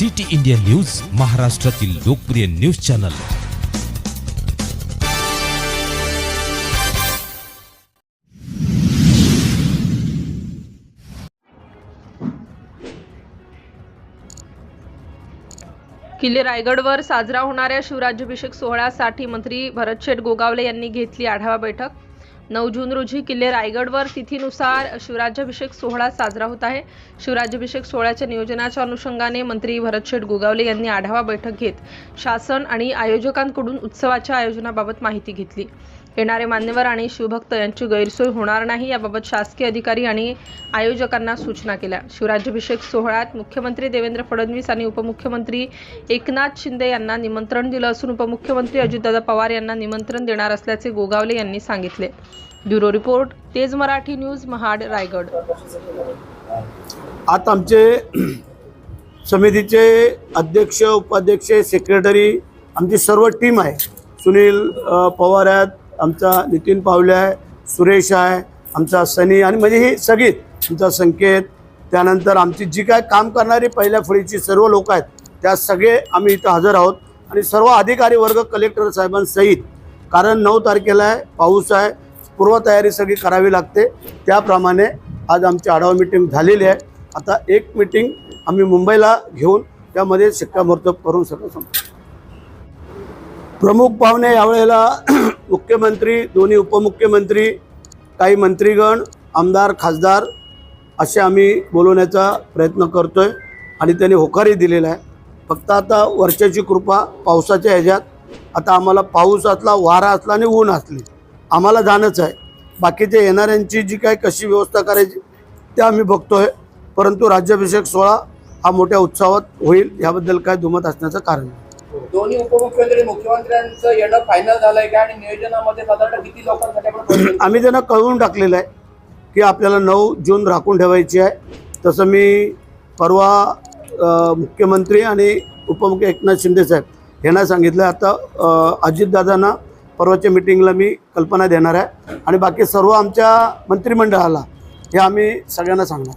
City India news महाराष्ट्रातील लोकप्रिय news channel. किल्ले रायगडवर साजरा होणाऱ्या शिवराज्याभिषेक सोहळ्यासाठी मंत्री भरतशेठ गोगावले यांनी घेतली आढावा बैठक. नऊ जून रोजी किल्ले रायगडवर तिथीनुसार शिवराज्याभिषेक सोहळा साजरा होत आहे. शिवराज्याभिषेक सोहळ्याच्या नियोजनाच्या अनुषंगाने मंत्री भरतशेठ गोगावले यांनी आढावा बैठक घेत शासन आणि आयोजकांकडून उत्सवाच्या आयोजनाबाबत माहिती घेतली. येणारे मान्यवर आणि शिवभक्त यांची गैरसोय होणार नाही याबाबत शासकीय अधिकारी आणि आयोजकांना सूचना केल्या. शिवराज्याभिषेक सोहळ्यात मुख्यमंत्री देवेंद्र फडणवीस आणि उपमुख्यमंत्री एकनाथ शिंदे यांना निमंत्रण दिलं असून उपमुख्यमंत्री अजितदादा पवार यांना निमंत्रण देणार असल्याचे गोगावले यांनी सांगितले. ब्युरो रिपोर्ट तेज मराठी न्यूज महाड रायगड. आता आमचे समितीचे अध्यक्ष उपाध्यक्ष सेक्रेटरी आमची सर्व टीम आहे. सुनील पवार आहेत आमचा नितीन पावले आहे सुरेश आहे आमचा सनी आणि म्हणजे ही सगळी आमचा संकेत. त्यानंतर आमची जी काय काम करणारी पहिल्या फळीची सर्व लोक आहेत त्या सगळे आम्ही इथं हजर आहोत. आणि सर्व अधिकारी वर्ग कलेक्टर साहेबांसहित कारण नऊ तारखेला आहे पाऊस आहे पूर्वतयारी सगळी करावी लागते. त्याप्रमाणे आज आमची आढावा मिटिंग झालेली आहे. आता एक मिटिंग आम्ही मुंबईला घेऊन त्यामध्ये शिक्कामोर्तब करून सगळं संपतो प्रमुख पाहुणे यावेळेला मुख्यमंत्री दोन्ही उपमुख्यमंत्री काही मंत्रीगण आमदार खासदार असे आम्ही बोलवण्याचा प्रयत्न करतोय आणि त्यांनी होकारही दिलेला आहे. फक्त आता वर्षाची कृपा पावसाच्या ह्याच्यात. आता आम्हाला पाऊस असला वारा असला आणि ऊन असली. आम्हाला जाणंच आहे. बाकीच्या येणाऱ्यांची जी काय कशी व्यवस्था करायची ते आम्ही बघतोय. परंतु राज्याभिषेक सोहळा हा मोठ्या उत्साहात होईल याबद्दल काय दुमत असण्याचं कारण नाही. दोन्ही उपमुख्यमंत्री मुख्यमंत्र्यांचं येणं फायनल झालंय का? आणि नियोजनामध्ये साधारण किती लोकांसाठी आम्ही त्यांना कळवून टाकलेलं आहे की आपल्याला नऊ जून राखून ठेवायची आहे. तसं मी परवा मुख्यमंत्री आणि उपमुख्य एकनाथ शिंदे साहेब यांना सांगितलं. आता अजितदादांना परवाच्या मिटिंगला मी कल्पना देणार आहे. आणि बाकी सर्व आमच्या मंत्रिमंडळाला हे आम्ही सगळ्यांना सांगणार.